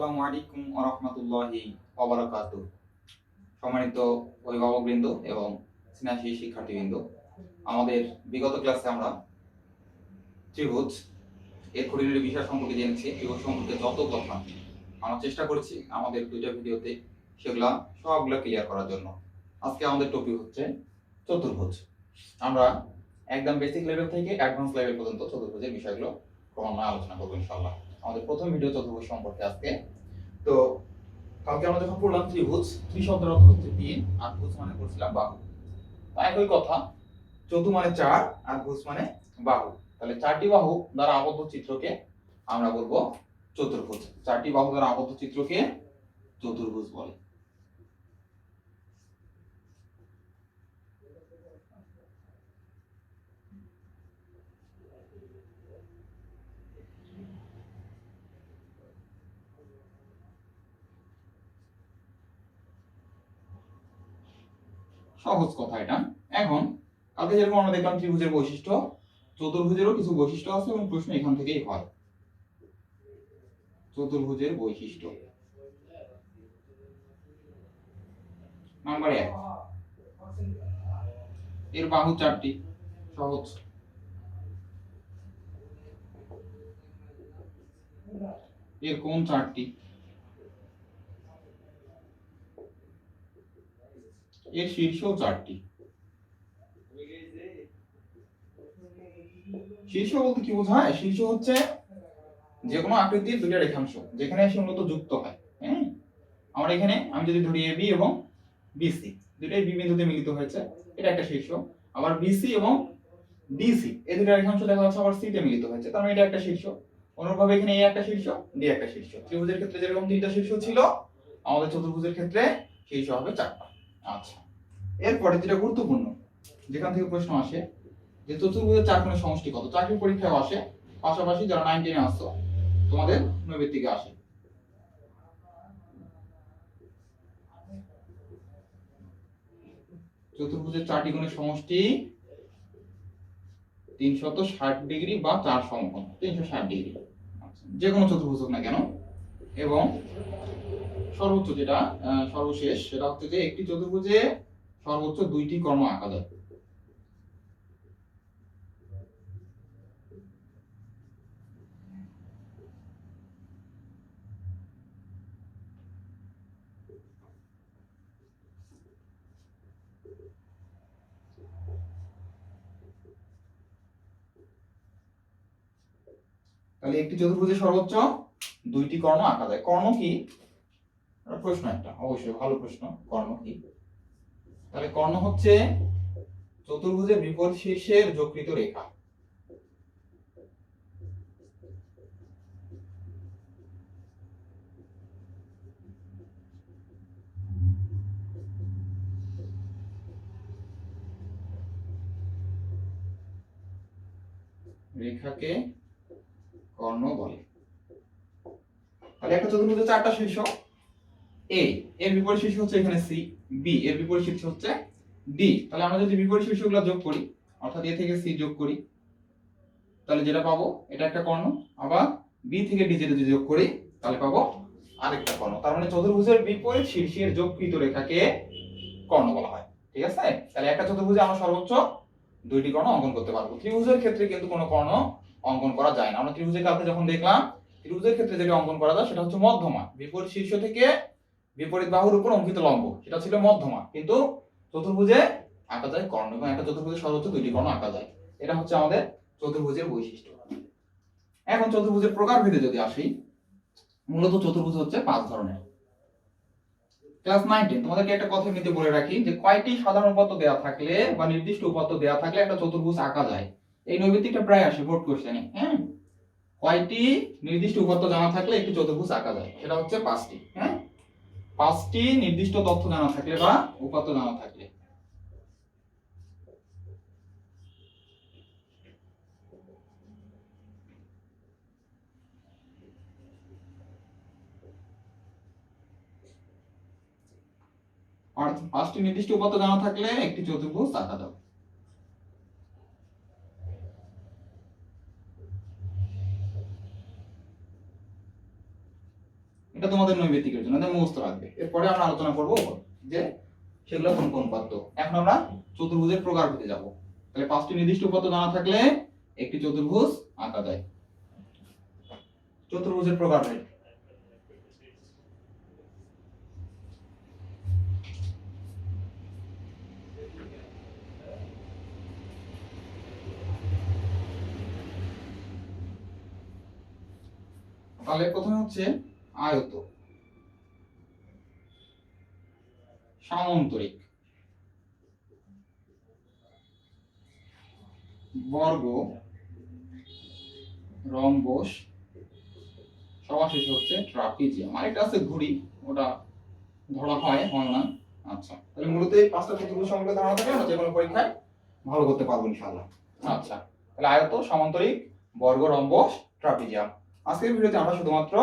আসসালামু আলাইকুম সম্মানিত অভিভাবকবৃন্দ এবং শিক্ষার্থীবৃন্দ, আমাদের বিগত ক্লাসে আমরা ত্রিভুজ, এর বিষয় সম্পর্কে জেনেছি। ত্রিভুজ সম্পর্কে যত কথা আমরা চেষ্টা করেছি, আমাদের দুইটা ভিডিওতে সেগুলা সবগুলো ক্লিয়ার করার জন্য। আজকে আমাদের টপিক হচ্ছে চতুর্ভুজ। আমরা একদম বেসিক লেভেল থেকে অ্যাডভান্স লেভেল পর্যন্ত চতুর্ভুজের বিষয়গুলো ক্রমান্বয়ে আলোচনা করব ইনশাআল্লাহ। আমাদের প্রথম ভিডিও চতুর্ভুজ সম্পর্কে আজকে। তো কালকে আমরা যখন পড়লাম ত্রিভুজ ত্রি শব্দের অর্থ হচ্ছে তিন, আর ভুজ মানে করছিলাম বাহু। একই কথা চতু মানে চার, আর ভুজ মানে বাহু। তাহলে চারটি বাহু দ্বারা আবদ্ধ চিত্রকে আমরা বলব চতুর্ভুজ। চারটি বাহু দ্বারা আবদ্ধ চিত্রকে চতুর্ভুজ বলে। সহজ কথা এটা। এখন, কালকে যেরকম আমরা দেখলাম ত্রিভুজের বৈশিষ্ট্য, চতুর্ভুজেরও কিছু বৈশিষ্ট্য আছে এবং প্রশ্ন এখান থেকেই হয়। চতুর্ভুজের বৈশিষ্ট্য। নাম্বার এক। এর বাহু চারটি। সহজ। এর কোণ চারটি। এর শীর্ষ চারটি। শীর্ষ বলতে কি বোঝায়? শীর্ষ হচ্ছে যে কোনো আকৃতির দুইটা রেখাংশ, যেখানে এসে মূলত যুক্ত হয় হ্যাঁ? আমরা এখানে, আমি যদি ধরি এবি এবং বিসি দুইটাই বি বিন্দুতে মিলিত হয়েছে, এটা একটা শীর্ষ। আবার বিসি এবং ডিসি এই দুটো রেখাংশ দেখা যাচ্ছে আবার সি তে মিলিত হয়েছে, তার মানে এটা একটা শীর্ষ। অনুরূপভাবে এখানে এ একটা শীর্ষ ডি একটা শীর্ষ। ত্রিভুজের ক্ষেত্রে যেরকম তিনটা শীর্ষ ছিল, আমাদের চতুর্ভুজের ক্ষেত্রে শীর্ষ হবে চারটা। আচ্ছা। এরপরে যেটা গুরুত্বপূর্ণ যেখান থেকে প্রশ্ন আসে যে চতুর্ভুজের চার কোণের সমষ্টি কত? চাকরির পরীক্ষায় আসে পাশাপাশি যারা নাইন টেনে আসছো তোমাদের নৈবেদিকে আসে। চতুর্ভুজের চারটি কোণের সমষ্টি তিনশত ষাট ডিগ্রি বা চার সমকোণ তিনশো ষাট ডিগ্রি। আচ্ছা, যে কোনো চতুর্ভুজ হোক না কেন এবং সর্বোচ্চ যেটা সর্বশেষ, সেটা হচ্ছে যে একটি চতুর্ভুজে সর্বোচ্চ দুইটি কর্ম আঁকা যায়। তাহলে একটি চতুর্ভুজে সর্বোচ্চ দুইটি কর্ণ আঁকা যায়। কর্ণ কি? প্রশ্ন একটা, অবশ্যই ভালো প্রশ্ন, কর্ণ কি? তাহলে কর্ণ হচ্ছে চতুর্ভুজের বিপদ শীর্ষের যকৃত রেখা। রেখাকে কর্ণ বলে। একটা চতুর্ভুজে চারটা শীর্ষ। এ এর বিপরীত শীর্ষ হচ্ছে এখানে সি বি এর বিপরীত শীর্ষ হচ্ছে ডি তাহলে আমরা যদি বিপরীত শীর্ষগুলো যোগ করি, অর্থাৎ এ থেকে সি যোগ করি, তাহলে যেটা পাবো? এটা একটা কর্ণ। আবার বি থেকে ডি যেটা যোগ করি, তাহলে পাবো আরেকটা কর্ণ। তার মানে চতুর্ভুজের বিপরীত শীর্ষের যোগকৃত রেখাকে কর্ণ বলা হয়। ঠিক আছে? তাহলে একটা চতুর্ভুজে আমরা সর্বোচ্চ দুইটি কর্ণ অঙ্কন করতে পারব। ত্রিভুজের ক্ষেত্রে কিন্তু কোনো কর্ণ অঙ্কন করা যায় না। আমরা ত্রিভুজের কাছে যখন দেখলাম ত্রিভুজের ক্ষেত্রে যেটা অঙ্কন করা যায়, সেটা হচ্ছে মধ্যমা বিপরীত শীর্ষ থেকে বিপরীত বাহুর উপর অঙ্কিত লম্ব, সেটা ছিল মধ্যমা কিন্তু চতুর্ভুজে আঁকা যায় কর্ণ, এবং একটা চতুর্ভুজে সর্বোচ্চ দুইটি কর্ণ আঁকা যায়। এটা হচ্ছে আমাদের চতুর্ভুজের বৈশিষ্ট্য। এখন চতুর্ভুজের প্রকার প্রকারভেদে যদি আসি, মূলত চতুর্ভুজ হচ্ছে পাঁচ ধরনের। ক্লাস নাইন টেন তোমাদেরকে একটা কথা এমনিতে বলে রাখি যে, কয়টি সাধারণ উপাত্ত দেওয়া থাকলে বা নির্দিষ্ট উপাত্ত দেওয়া থাকলে একটা চতুর্ভুজ আঁকা যায়? এই নৈবেদিকটা প্রায় আসে বোর্ড কোশ্চেনে হ্যাঁ? কয়টি নির্দিষ্ট উপাত্ত জানা থাকলে একটি চতুর্ভুজ আঁকা যায়? সেটা হচ্ছে পাঁচটি হ্যাঁ? পাঁচটি নির্দিষ্ট তথ্য জানা থাকলে বা উপাত্ত জানা থাকলে। পাঁচ- পাঁচটি নির্দিষ্ট উপাত্ত জানা থাকলে একটি চতুর্ভুজ আঁকা যাবে। এটা তোমাদের নৈবেদিকের জন্য মুখস্থ রাখবে। এরপরে আমরা আলোচনা করব যে সেগুলো কোন কোন উপাত্ত। এখন আমরা চতুর্ভুজের প্রকারভেদে যাব। তাহলে পাঁচটি নির্দিষ্ট উপাত্ত জানা থাকলে একটি চতুর্ভুজ আঁকা যায়। চতুর্ভুজের প্রকারভেদ। তাহলে প্রথমে হচ্ছে আয়ত। সামান্তরিক। বর্গ রম্বস সবার শেষে হচ্ছে ট্রাপিজিয়াম। আরেকটা আছে ঘুড়ি ওটা ধরা হয় হয় না। আচ্ছা। তাহলে মূলত এই পাঁচটা চতুর্ভুজ সম্পর্কে ধারণা থাকে আমরা যে কোনো পরীক্ষায় ভালো করতে পারব ইনশাআল্লাহ। আচ্ছা। তাহলে আয়ত সামান্তরিক বর্গ রম্বস ট্রাপিজিয়াম। আজকের ভিডিওতে আমরা শুধুমাত্র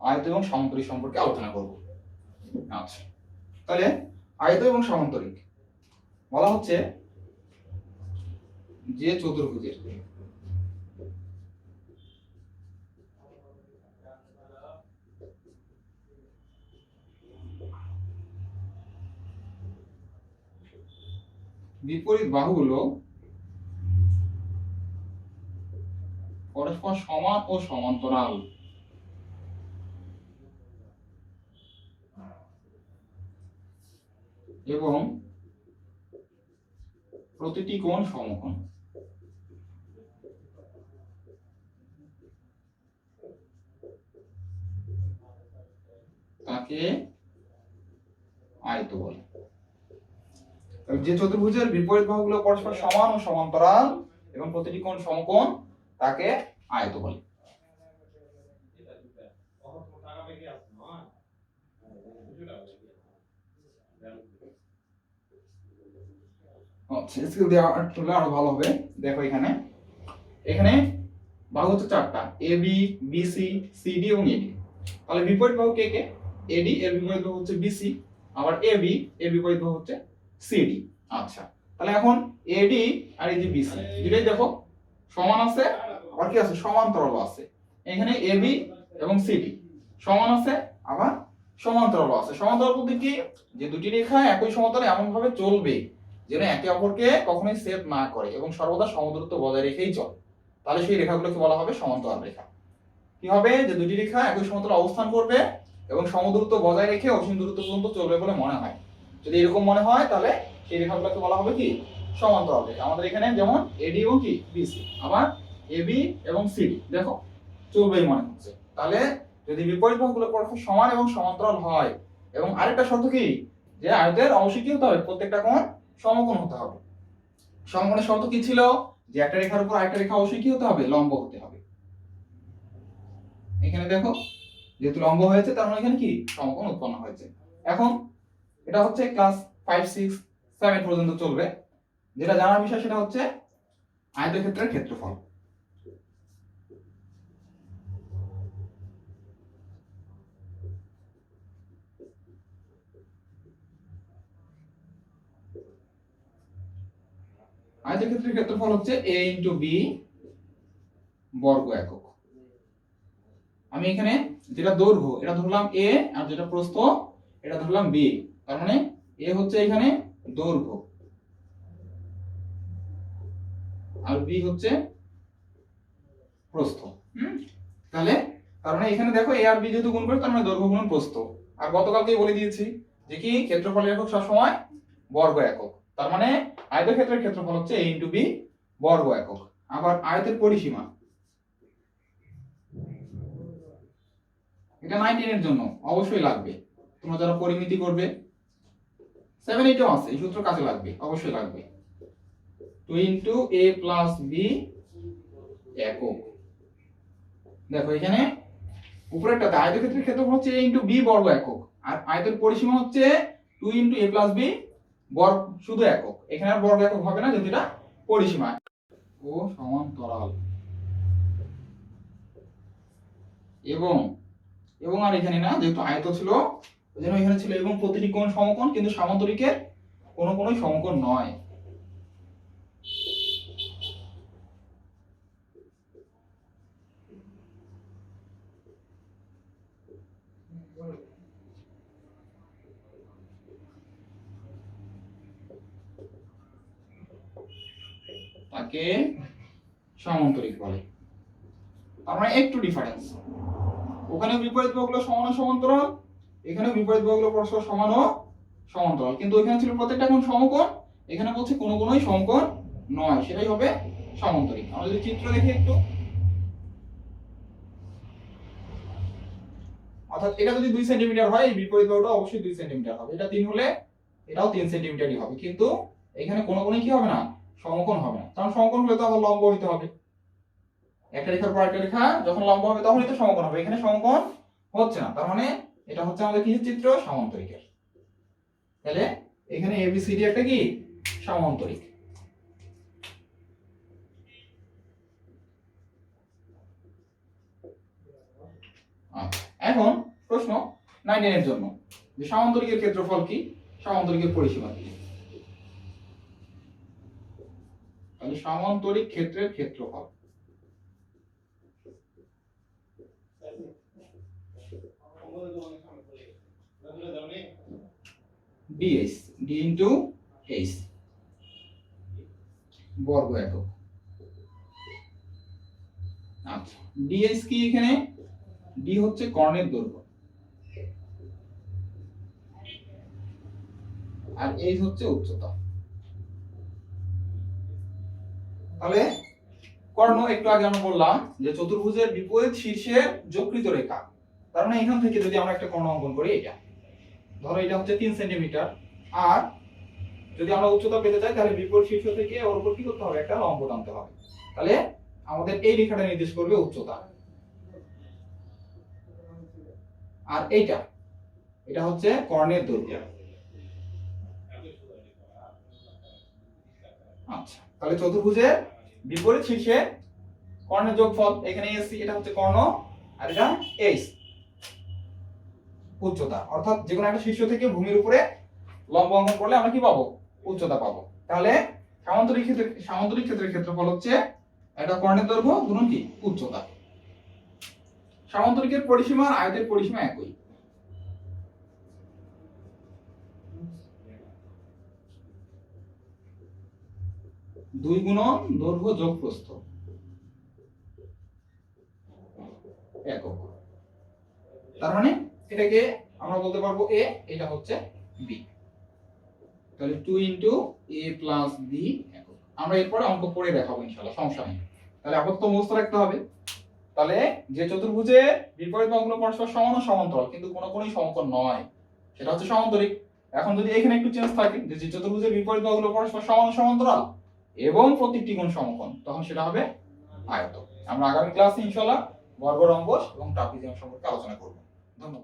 আয়ত এবং সমান্তরিক সম্পর্কে আলোচনা করব। আচ্ছা। তাহলে আয়ত এবং সমান্তরিক বলা হচ্ছে যে চতুর্ভুজের বিপরীত বাহুগুলো পরস্পর সমান ও সমান্তরাল। এবং প্রতিটি কোণ সমকোণ। তাকে আয়ত বলে। যে চতুর্ভুজের বিপরীত বাহুগুলো পরস্পর সমান ও সমান্তরাল এবং প্রতিটি কোণ সমকোণ তাকে আয়ত বলে। আচ্ছা স্কেল আরও ভালো হবে। দেখো এখানে। এখানে বাহু হচ্ছে চারটা। A B B C C D এবং এডি তাহলে বিপরীত বাহু কে কে? এডি এর বিপরীত বাহু হচ্ছে বিসি আবার এ বি এর বিপরীত বাহু হচ্ছে সিডি আচ্ছা। তাহলে এখন এডি আর এই যে বিসি দুটোই দেখো, সমান আছে। আবার কি আছে? সমান্তরাল আছে। এখানে এবি এবং সিডি সমান আছে, আবার সমান্তরাল আছে। সমান্তরাল বলতে কি? যে দুটি রেখা একই সমতলে এমন ভাবে চলবে। যেন একে অপরকে কখনোই সেভ না করে এবং সর্বদা সমদূরত্ব বজায় রেখেই চলে। তাহলে সেই রেখাগুলোকে বলা হবে সমান্তরাল রেখা। কি হবে? যে দুটি রেখা একই সমতলে অবস্থান করবে এবং সমদূরত্ব বজায় রেখে অসীম দূরত্ব পর্যন্ত চলবে বলে মনে হয়। যদি এরকম মনে হয়, তাহলে সেই রেখাগুলোকে বলা হবে কি? সমান্তরাল রেখা। আমাদের এখানে যেমন এডি এবং কি? বিসি আবার এবি এবং সিডি দেখো, চলবেই মনে হচ্ছে। তাহলে যদি বিপরীত বাহুগুলো পরস্পর সমান এবং সমান্তরাল হয়, এবং আরেকটা শর্ত কি? যে আয়তের অবশ্যই কি হতে হবে? প্রত্যেকটা কোণ সমকোণ হতে হবে। সমকোণের শর্ত কি ছিল? যে একটা রেখার উপর আরেকটা রেখা অবশ্যই কি হতে হবে? লম্ব হতে হবে। এখানে দেখো, যেহেতু লম্ব হয়েছে, তার মানে এখানে কি? সমকোণ উৎপন্ন হয়েছে। এখন এটা হচ্ছে ক্লাস ফাইভ সিক্স সেভেন পর্যন্ত চলবে। যেটা জানার বিষয় সেটা হচ্ছে আয়তক্ষেত্রের ক্ষেত্রফল। আয়তক্ষেত্রের ক্ষেত্রফল হচ্ছে a ইন্টু বি বর্গ একক। আমি এখানে যেটা দৈর্ঘ্য, এটা ধরলাম a, আর যেটা প্রস্থ, এটা ধরলাম b তার মানে a হচ্ছে এখানে দৈর্ঘ্য। আর b হচ্ছে প্রস্থ। তাহলে, তার মানে এখানে দেখো a আর b যেহেতু গুণ করে, তার মানে দৈর্ঘ্য গুণন প্রস্থ। আর গতকালকেই বলে দিয়েছি যে কি, ক্ষেত্রফলের একক সবসময় বর্গ একক। তার মানে আয়তক্ষেত্রের ক্ষেত্রফল হচ্ছে a ইন্টু বি বর্গ একক। আবার আয়তের পরিসীমা। এটা নাইন জন্য অবশ্যই লাগবে। তোমরা যারা পরিমিতি করবে সেভেন এইটও আছে, এই সূত্র কাজে লাগবে, অবশ্যই লাগবে। Two into A plus B একক। দেখো এখানে উপরেরটাতে আয়তক্ষেত্রের ক্ষেত্রফল হচ্ছে a ইন্টু বি বর্গ একক। আর আয়তের পরিসীমা হচ্ছে two into A plus B বর্গ শুধু একক। এখানে আর বর্গ একক হবে না যদি এটা পরিসীমা। ও সমান্তরাল। এবং এবং আর এখানে না, যেহেতু আয়ত ছিল, ওই জন্য এখানে ছিল এবং প্রতিটি কোন সমকোণ, কিন্তু সামান্তরিকের কোনো কোনোই সমকোণ নয়। তাকে সমান্তরিক বলে। তার মানে একটু ডিফারেন্স ওখানে বিপরীত বাহুগুলো সমান সমান্তরাল এখানে বিপরীত বাহুগুলো পরস্পর সমান ও সমান্তরাল। কিন্তু ওখানে ছিল প্রত্যেকটা কোণ সমকোণ, এখানে বলছে কোনো কোনোই সমকোণ নয়, সেটাই হবে সমান্তরিক। আমরা যদি চিত্র দেখি একটু। অর্থাৎ এটা যদি দুই সেন্টিমিটার হয়, এই বিপরীত বাহুটা অবশ্যই দুই সেন্টিমিটার হবে। এটা তিন হলে এটাও তিন সেন্টিমিটারই হবে। কিন্তু এখানে কোনো কোনোই কি হবে না? সমকোণ হবে। না কারণ সমকোণ হলে তো আবার লম্ব হইতে হবে। একটা রেখার পর একটা রেখা যখন লম্ব হবে তখনই তো সমকোণ হবে। এখানে সমকোণ হচ্ছে না। তার মানে এটা হচ্ছে আমাদের কিসের চিত্র সমান্তরিকের। তাহলে এখানে এবিসিডি একটা কি? সমান্তরিক। আচ্ছা, এখন প্রশ্ন নাইন এর জন্য। যে সমান্তরিকের ক্ষেত্রফল কি? সমান্তরিকের পরিসীমা কি? তাহলে সমান্তরিক ক্ষেত্রের ক্ষেত্রফল। ডিএস ডি ইন্টু এইচ বর্গ একক। আচ্ছা ডিএস কি এখানে? ডি হচ্ছে কর্ণের দৈর্ঘ্য। আর এইচ হচ্ছে উচ্চতা। তাহলে কর্ণ একটু আগে আমরা বললাম যে চতুর্ভুজের বিপরীত শীর্ষের যকৃত রেখা। তার মানে এখান থেকে যদি আমরা একটা কর্ণ অঙ্কন করি এটা। ধরো এটা হচ্ছে তিন সেন্টিমিটার। আর যদি আমরা উচ্চতা পেতে চাই, তাহলে বিপরীত শীর্ষ থেকে ওর উপর কি করতে হবে? একটা লম্ব টানতে হবে। তাহলে আমাদের এই রেখাটা নির্দেশ করবে উচ্চতা। আর এইটা, এটা হচ্ছে কর্ণের দৈর্ঘ্য। আচ্ছা। তাহলে চতুর্ভুজের বিপরীত শীর্ষে কর্ণের যোগফল এখানে এসি এটা হচ্ছে কর্ণ, আর এটা এইচ উচ্চতা, অর্থাৎ যে কোনো একটা শীর্ষ থেকে ভূমির উপরে লম্ব অঙ্কন করলে আমরা কি পাবো? উচ্চতা পাবো। তাহলে সামান্তরিক ক্ষেত্রে সামান্তরিক ক্ষেত্রের ক্ষেত্রফল হচ্ছে এটা কর্ণের দৈর্ঘ্য, গুণন কি? উচ্চতা। সামান্তরিকের পরিসীমা আর আয়তের পরিসীমা একই। দুই গুণন দৈর্ঘ্য যোগ প্রস্থ একক। তার মানে এটাকে আমরা বলতে পারব এ এটা হচ্ছে বি তাহলে two into A plus B একক। আমরা এরপরে অঙ্ক করে দেখাবো ইনশাল্লাহ সমস্যা নেই। তাহলে আপাতত মুখস্থ রাখতে হবে। তাহলে যে চতুর্ভুজে বিপরীত বাহুগুলো পরস্পর সমান সমান্তরাল, কিন্তু কোনো কোনোই সমকোণ নয়, সেটা হচ্ছে সমান্তরিক। এখন যদি এখানে একটু চেঞ্জ থাকে, যে চতুর্ভুজের বিপরীত বাহুগুলো পরস্পর সমান সমান্তরাল এবং প্রত্যেকটি গুণ সমকোণ, তখন সেটা হবে আয়ত। আমরা আগামী ক্লাসে ইনশাল্লাহ বর্গ রম্বস এবং ট্রাপিজিয়াম সম্পর্কে আলোচনা করব। ধন্যবাদ।